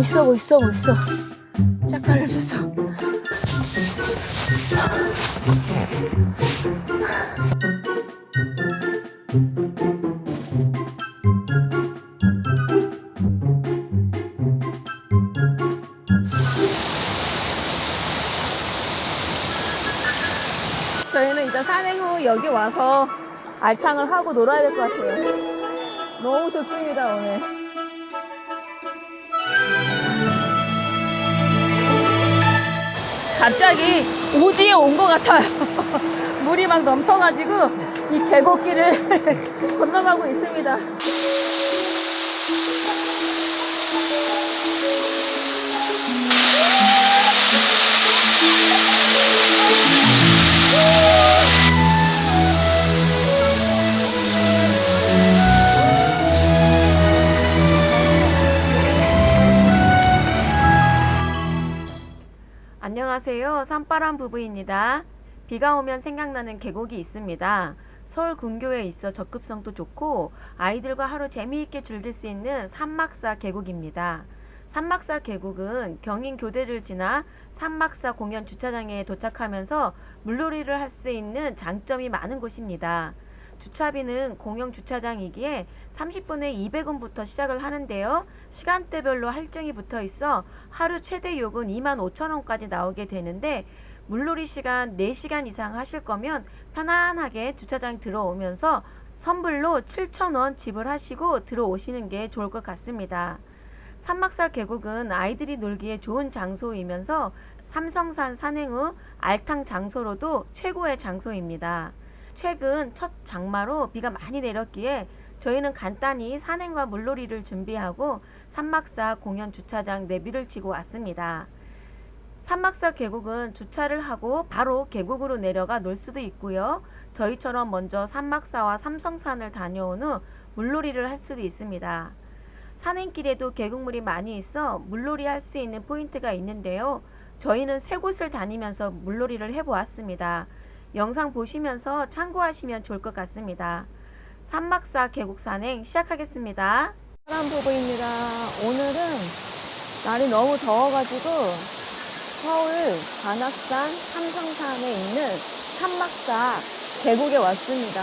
멋있어 멋있어 멋있어 쫙 갈라졌어 저희는 이제 산행 후 여기 와서 알탕을 하고 놀아야 될 것 같아요. 너무 좋습니다, 오늘. 갑자기 오지에 온 것 같아요. 물이 막 넘쳐가지고 이 계곡길을 건너가고 있습니다. 안녕하세요. 산바람 부부입니다. 비가 오면 생각나는 계곡이 있습니다. 서울 근교에 있어 접근성도 좋고 아이들과 하루 재미있게 즐길 수 있는 산막사 계곡입니다. 산막사 계곡은 경인 교대를 지나 산막사 공연 주차장에 도착하면서 물놀이를 할 수 있는 장점이 많은 곳입니다. 주차비는 공영 주차장이기에 30분에 200원부터 시작을 하는데요. 시간대별로 할증이 붙어 있어 하루 최대 요금 2만 5천 원까지 나오게 되는데 물놀이 시간 4시간 이상 하실 거면 편안하게 주차장 들어오면서 선불로 7천 원 지불하시고 들어오시는 게 좋을 것 같습니다. 산막사 계곡은 아이들이 놀기에 좋은 장소이면서 삼성산 산행 후 알탕 장소로도 최고의 장소입니다. 최근 첫 장마로 비가 많이 내렸기에 저희는 간단히 산행과 물놀이를 준비하고 산막사 공연 주차장 내비를 치고 왔습니다. 산막사 계곡은 주차를 하고 바로 계곡으로 내려가 놀 수도 있고요. 저희처럼 먼저 산막사와 삼성산을 다녀온 후 물놀이를 할 수도 있습니다. 산행길에도 계곡물이 많이 있어 물놀이 할 수 있는 포인트가 있는데요. 저희는 세 곳을 다니면서 물놀이를 해보았습니다. 영상 보시면서 참고하시면 좋을 것 같습니다. 산막사 계곡 산행 시작하겠습니다. 사람 부부입니다. 오늘은 날이 너무 더워가지고 서울 관악산 삼성산에 있는 산막사 계곡에 왔습니다.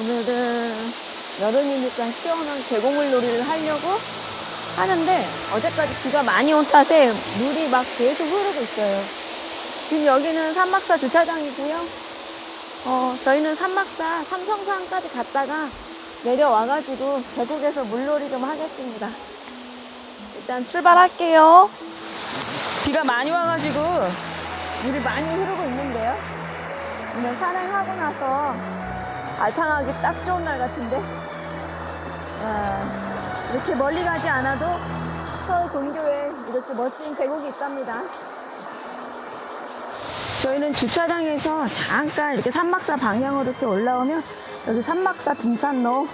오늘은 여름이니까 시원한 계곡물 놀이를 하려고 하는데 어제까지 비가 많이 온 탓에 물이 막 계속 흐르고 있어요. 지금 여기는 산막사 주차장이고요. 어, 저희는 산막사 삼성산까지 갔다가 내려와가지고 계곡에서 물놀이 좀 하겠습니다. 일단 출발할게요. 비가 많이 와가지고 물이 많이 흐르고 있는데요. 오늘 산행하고 나서 알탕하기 딱 좋은 날 같은데 아, 이렇게 멀리 가지 않아도 서울 근교에 이렇게 멋진 계곡이 있답니다. 저희는 주차장에서 잠깐 이렇게 산막사 방향으로 이렇게 올라오면 여기 산막사 등산로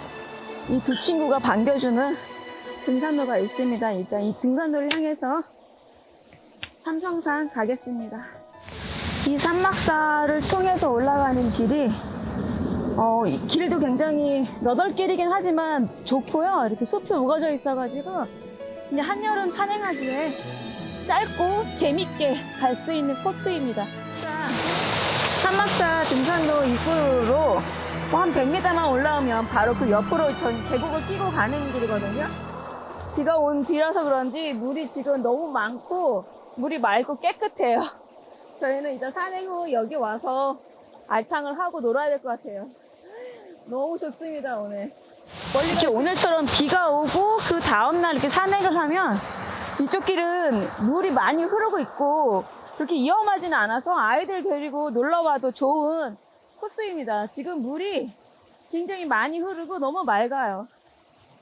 이 두 친구가 반겨주는 등산로가 있습니다. 일단 이 등산로를 향해서 삼성산 가겠습니다. 이 산막사를 통해서 올라가는 길이 어, 이 길도 굉장히 너덜길이긴 하지만 좋고요. 이렇게 숲이 우거져 있어가지고 한여름 산행하기에 짧고 재밌게 갈 수 있는 코스입니다. 자, 산막사 등산로 입구로 뭐한 100m만 올라오면 바로 그 옆으로 전 계곡을 끼고 가는 길이거든요. 비가 온 뒤라서 그런지 물이 지금 너무 많고 물이 맑고 깨끗해요. 저희는 이제 산행 후 여기 와서 알탕을 하고 놀아야 될 것 같아요. 너무 좋습니다, 오늘. 이렇게 오늘처럼 비가 오고 그 다음날 이렇게 산행을 하면 이쪽 길은 물이 많이 흐르고 있고 그렇게 위험하지는 않아서 아이들 데리고 놀러 와도 좋은 코스입니다. 지금 물이 굉장히 많이 흐르고 너무 맑아요.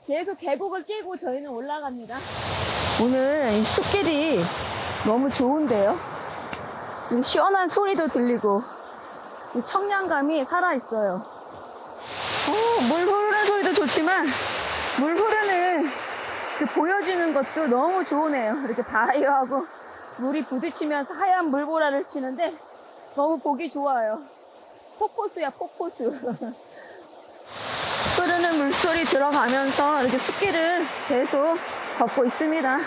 계속 계곡을 끼고 저희는 올라갑니다. 오늘 이 숲길이 너무 좋은데요. 이 시원한 소리도 들리고 이 청량감이 살아있어요. 어, 물 흐르는 소리도 좋지만 물 흐르는 그 보여지는 것도 너무 좋으네요. 이렇게 바위하고 물이 부딪히면서 하얀 물보라를 치는데 너무 보기 좋아요. 폭포수야, 폭포수. 흐르는 물소리 들어가면서 이렇게 숲길을 계속 걷고 있습니다.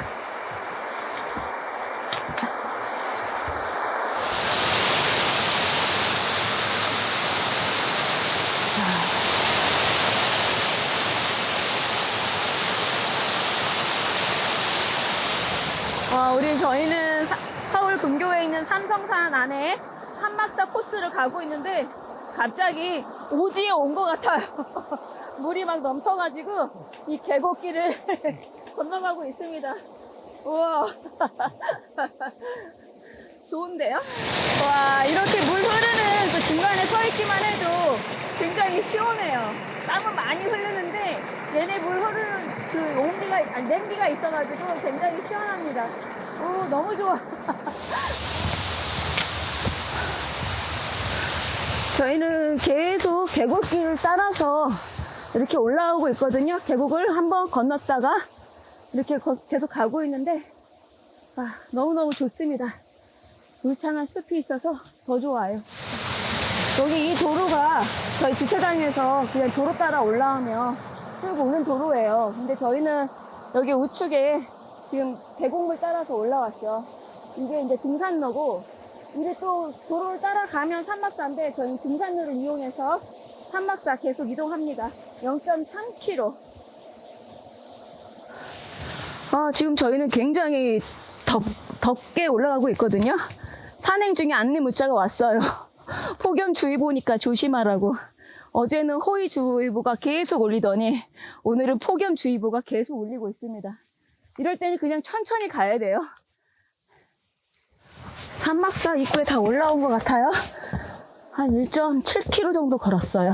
사- 서울 근교에 있는 삼성산 안에 산막사 코스를 가고 있는데 갑자기 오지에 온 것 같아요. 물이 막 넘쳐가지고 이 계곡길을 건너가고 있습니다. 우와. 좋은데요? 와, 이렇게 물 흐르는 그 중간에 서 있기만 해도 굉장히 시원해요. 땀은 많이 흐르는데 얘네 물 흐르는 그 온기가, 아니, 냄비가 있어가지고 굉장히 시원합니다. 오, 너무 좋아. 저희는 계속 계곡길을 따라서 이렇게 올라오고 있거든요. 계곡을 한번 건넜다가 이렇게 거- 계속 가고 있는데 아, 너무너무 좋습니다. 울창한 숲이 있어서 더 좋아요. 여기 이 도로가 저희 주차장에서 그냥 도로 따라 올라오면 쭉 오는 도로예요. 근데 저희는 여기 우측에 지금 계곡물 따라서 올라왔죠. 이게 이제 등산로고, 이게 또 도로를 따라가면 산막사인데 저희는 등산로를 이용해서 산막사 계속 이동합니다. 0.3km. 아, 지금 저희는 굉장히 덥, 덥게 올라가고 있거든요. 산행 중에 안내 문자가 왔어요. 폭염주의보니까 조심하라고. 어제는 호의주의보가 계속 올리더니 오늘은 폭염주의보가 계속 올리고 있습니다. 이럴 때는 그냥 천천히 가야 돼요. 산막사 입구에 다 올라온 것 같아요. 한 1.7km 정도 걸었어요.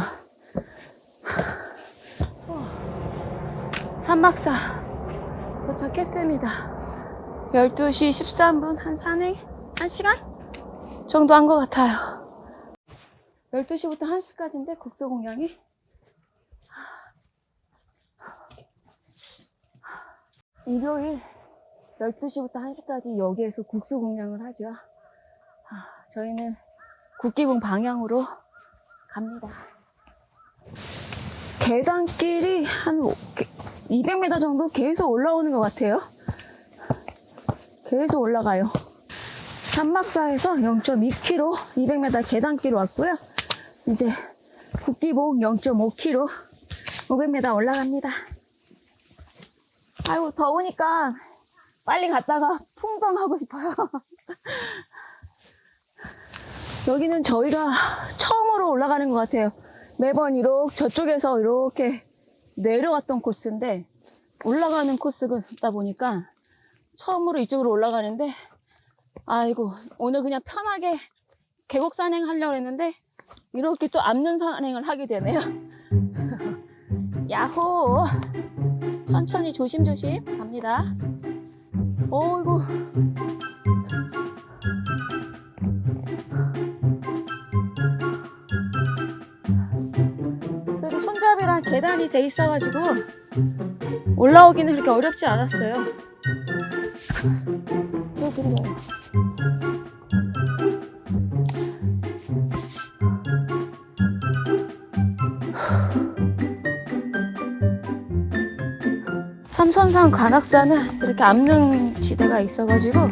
산막사 도착했습니다. 12시 13분 한 산행 1시간 정도 한 것 같아요. 12시부터 1시까지인데 국소 공양이 일요일 12시부터 1시까지 여기에서 국수 공양을 하죠. 아, 저희는 국기궁 방향으로 갑니다. 계단길이 한 200m 정도 계속 올라오는 것 같아요. 계속 올라가요. 산막사에서 0.2km, 200m 계단길 왔고요. 이제 국기봉 0.5km, 500m 올라갑니다. 아이고, 더우니까 빨리 갔다가 풍덩하고 싶어요. 여기는 저희가 처음으로 올라가는 것 같아요. 매번 이렇게 저쪽에서 이렇게 내려갔던 코스인데 올라가는 코스다 보니까 처음으로 이쪽으로 올라가는데 아이고 오늘 그냥 편하게 계곡 산행 하려고 했는데 이렇게 또 앞는 산행을 하게 되네요. 야호! 천천히 조심조심 갑니다. 어이구. 그래도 손잡이랑 계단이 돼 있어가지고 올라오기는 그렇게 어렵지 않았어요. 또 그리고 삼선산 관악산은 이렇게 암릉 지대가 있어가지고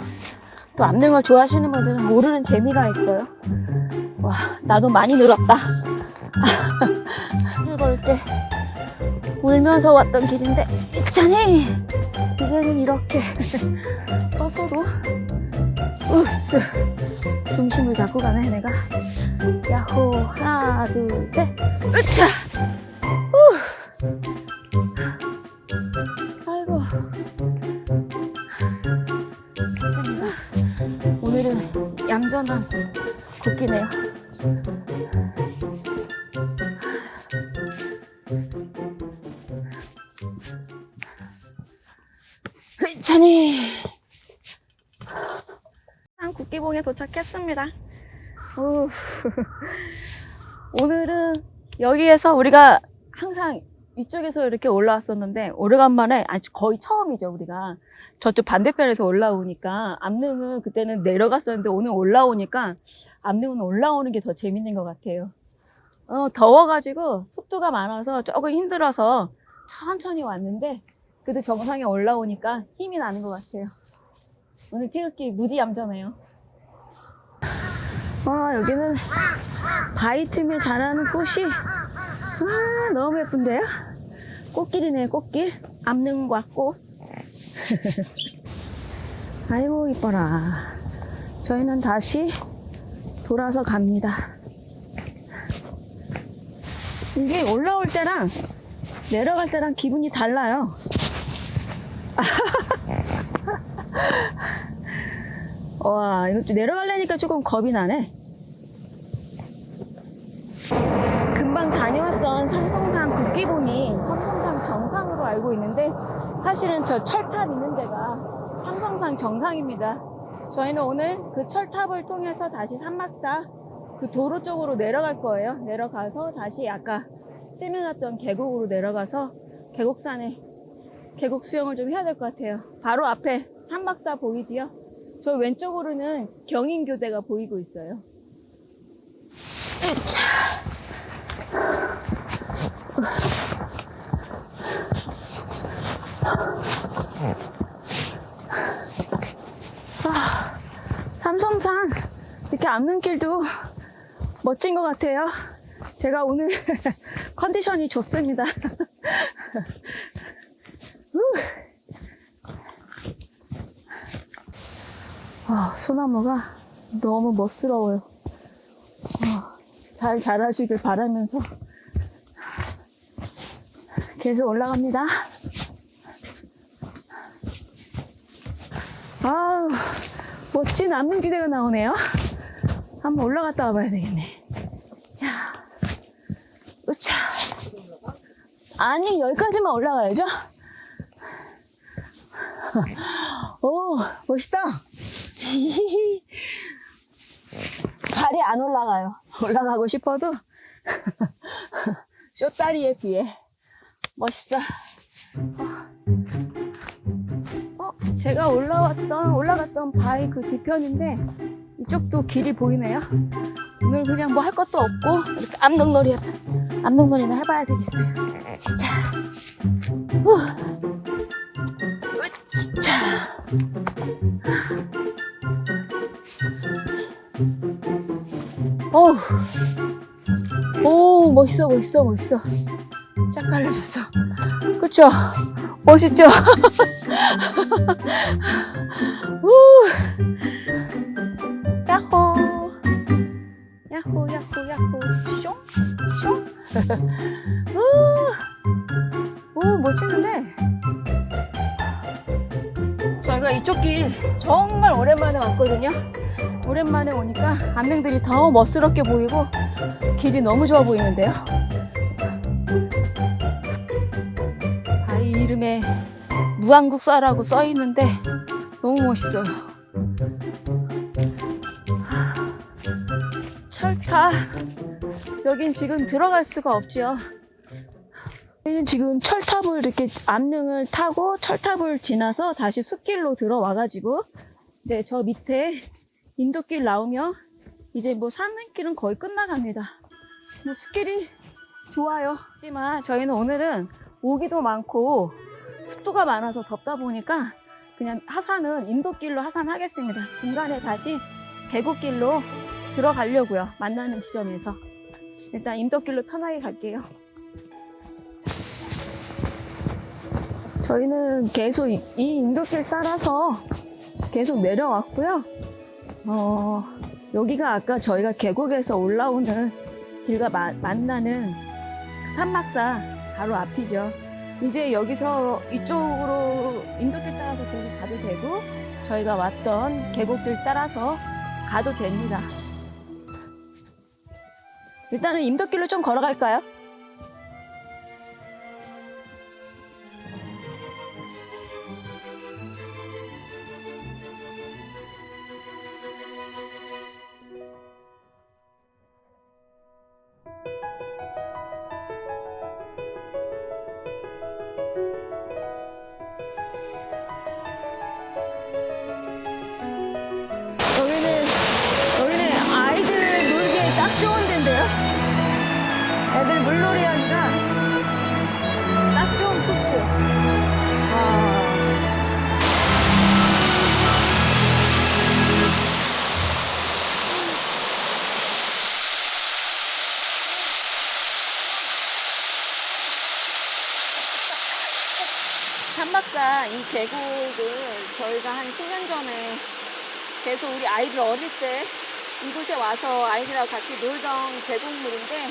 또 암릉을 좋아하시는 분들은 모르는 재미가 있어요. 와, 나도 많이 늘었다. 걸을 때 울면서 왔던 길인데 있잖니 이제는 이렇게 서서도 우스 중심을 잡고 가네 내가. 야호 하나 둘셋. 으차 우 얌전한 걷기네요 천히 한 국기봉에 도착했습니다. 오. 오늘은 여기에서 우리가 항상 이쪽에서 이렇게 올라왔었는데 오래간만에 아니 거의 처음이죠 우리가 저쪽 반대편에서 올라오니까 암릉은 그때는 내려갔었는데 오늘 올라오니까 암릉은 올라오는 게 더 재밌는 것 같아요. 어, 더워가지고 습도가 많아서 조금 힘들어서 천천히 왔는데 그래도 정상에 올라오니까 힘이 나는 것 같아요. 오늘 태극기 무지 얌전해요. 와, 여기는 바위 틈에 자라는 꽃이 아, 너무 예쁜데요? 꽃길이네, 꽃길. 암릉과 꽃. 아이고 이뻐라. 저희는 다시 돌아서 갑니다. 이게 올라올 때랑 내려갈 때랑 기분이 달라요. 와, 이거 내려가려니까 조금 겁이 나네. 금방 다녀왔던 삼성산 국기봉이 알고 있는데 사실은 저 철탑 있는 데가 삼성산 정상입니다. 저희는 오늘 그 철탑을 통해서 다시 산막사 그 도로 쪽으로 내려갈 거예요. 내려가서 다시 아까 찜해놨던 계곡으로 내려가서 계곡산에 계곡 수영을 좀 해야 될 것 같아요. 바로 앞에 산막사 보이지요? 저 왼쪽으로는 경인교대가 보이고 있어요. 으차. 아, 삼성산 앞눈길도 멋진 것 같아요. 제가 오늘 컨디션이 좋습니다. 후. 아, 소나무가 너무 멋스러워요. 어, 잘 자라주길 바라면서 계속 올라갑니다. 아우, 멋진 암릉지대가 나오네요. 한번 올라갔다 와봐야 되겠네. 야, 으차. 아니, 여기까지만 올라가야죠. 오, 멋있다. 발이 안 올라가요. 올라가고 싶어도 쇼다리에 비해 멋있어. 어, 제가 올라왔던 올라갔던 바위 그 뒤편인데 이쪽도 길이 보이네요. 오늘 그냥 뭐 할 것도 없고 이렇게 암릉놀이 암릉놀이나 해봐야 되겠어요. 자, 후, 으차. 어우, 오 멋있어 멋있어 멋있어. 짝 갈라졌어. 그쵸? 멋있죠? 우! 숑? 우! 오, 멋지는데? 저희가 이쪽 길 정말 오랜만에 왔거든요. 오랜만에 오니까 안명들이 더 멋스럽게 보이고 길이 너무 좋아 보이는데요. 바위 이름에 무한국사라고 써 있는데 너무 멋있어요. 여긴 지금 들어갈 수가 없죠. 저희는 지금 철탑을 이렇게 암릉을 타고 철탑을 지나서 다시 숲길로 들어와가지고 이제 저 밑에 인도길 나오면 이제 뭐 사는 길은 거의 끝나갑니다. 뭐 숲길이 좋아요. 하지만 저희는 오늘은 오기도 많고 습도가 많아서 덥다 보니까 그냥 하산은 인도길로 하산하겠습니다. 중간에 다시 계곡길로 들어가려고요. 만나는 지점에서. 일단 인도길로 편하게 갈게요. 저희는 계속 이, 이 인도길 따라서 계속 내려왔고요. 어, 여기가 아까 저희가 계곡에서 올라오는 길과 마- 만나는 산막사 바로 앞이죠. 이제 여기서 이쪽으로 인도길 따라서 계속 가도 되고 저희가 왔던 계곡길 따라서 가도 됩니다. 일단은 임도길로 좀 걸어갈까요? 계곡을 저희가 한 10년 전에 계속 우리 아이들 어릴 때 이곳에 와서 아이들하고 같이 놀던 계곡물인데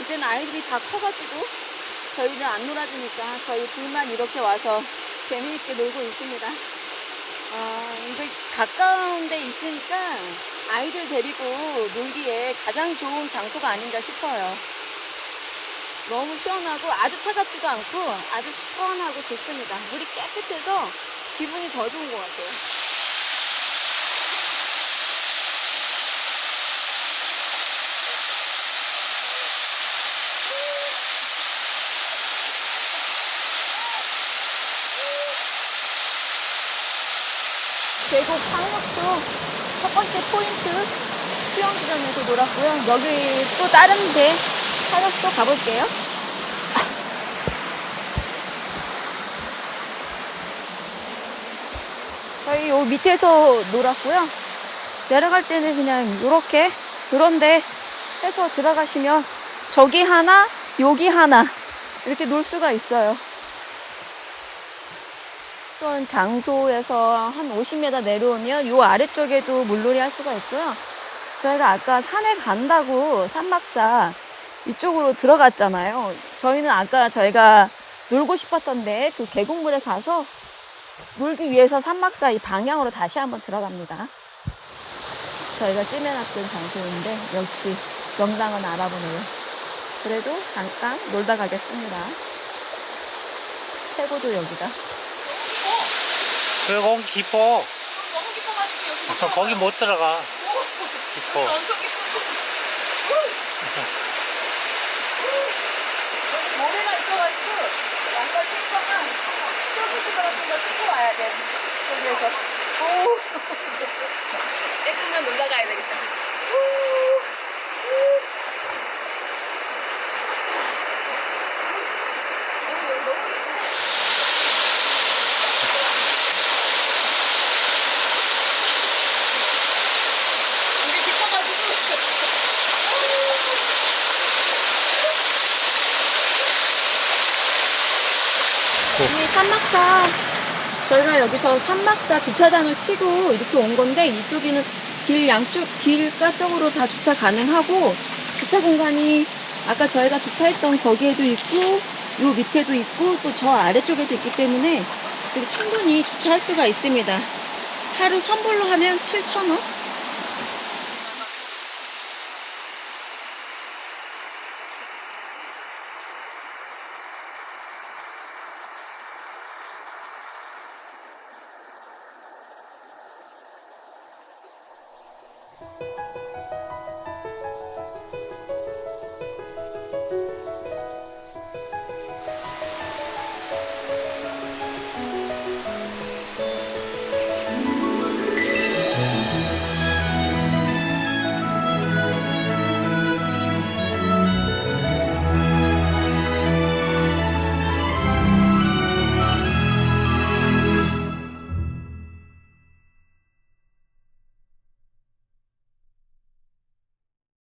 이제는 아이들이 다 커가지고 저희는 안 놀아주니까 저희 둘만 이렇게 와서 재미있게 놀고 있습니다. 어, 이거 가까운 데 있으니까 아이들 데리고 놀기에 가장 좋은 장소가 아닌가 싶어요. 너무 시원하고 아주 차갑지도 않고 아주 시원하고 좋습니다. 물이 깨끗해서 기분이 더 좋은 것 같아요. 계곡 상륙도 첫 번째 포인트 수영지점에서 놀았고요. 여기 또 다른 데 또 가볼게요. 저희 요 밑에서 놀았고요. 내려갈 때는 그냥 이렇게 그런데 해서 들어가시면 저기 하나, 여기 하나 이렇게 놀 수가 있어요. 어떤 장소에서 한 50m 내려오면 요 아래쪽에도 물놀이 할 수가 있고요. 저희가 아까 산에 간다고 산막사 이쪽으로 들어갔잖아요. 저희는 아까 저희가 놀고 싶었던데 그 계곡물에 가서 놀기 위해서 산막 사 이 방향으로 다시 한번 들어갑니다. 저희가 찜해놨던 장소인데 역시 명당은 알아보네요. 그래도 잠깐 놀다 가겠습니다. 최고도 여기다. 왜 거기 깊어? 너무 깊어가지고 여기 거기 못 들어가. 깊어. 엄청 깊어. 모래가 있어가지고 양말 신거면 스토브스 같은 거 신고 와야 돼. 여기에서. 오. 조금만 올라가야 되겠다. 이게 깊어가지고. 이 산막사 저희가 여기서 산막사 주차장을 치고 이렇게 온 건데 이쪽에는 길 양쪽 길가 쪽으로 다 주차 가능하고 주차 공간이 아까 저희가 주차했던 거기에도 있고 요 밑에도 있고 또 저 아래쪽에도 있기 때문에 충분히 주차할 수가 있습니다. 하루 선불로 하면 7,000원? Bye.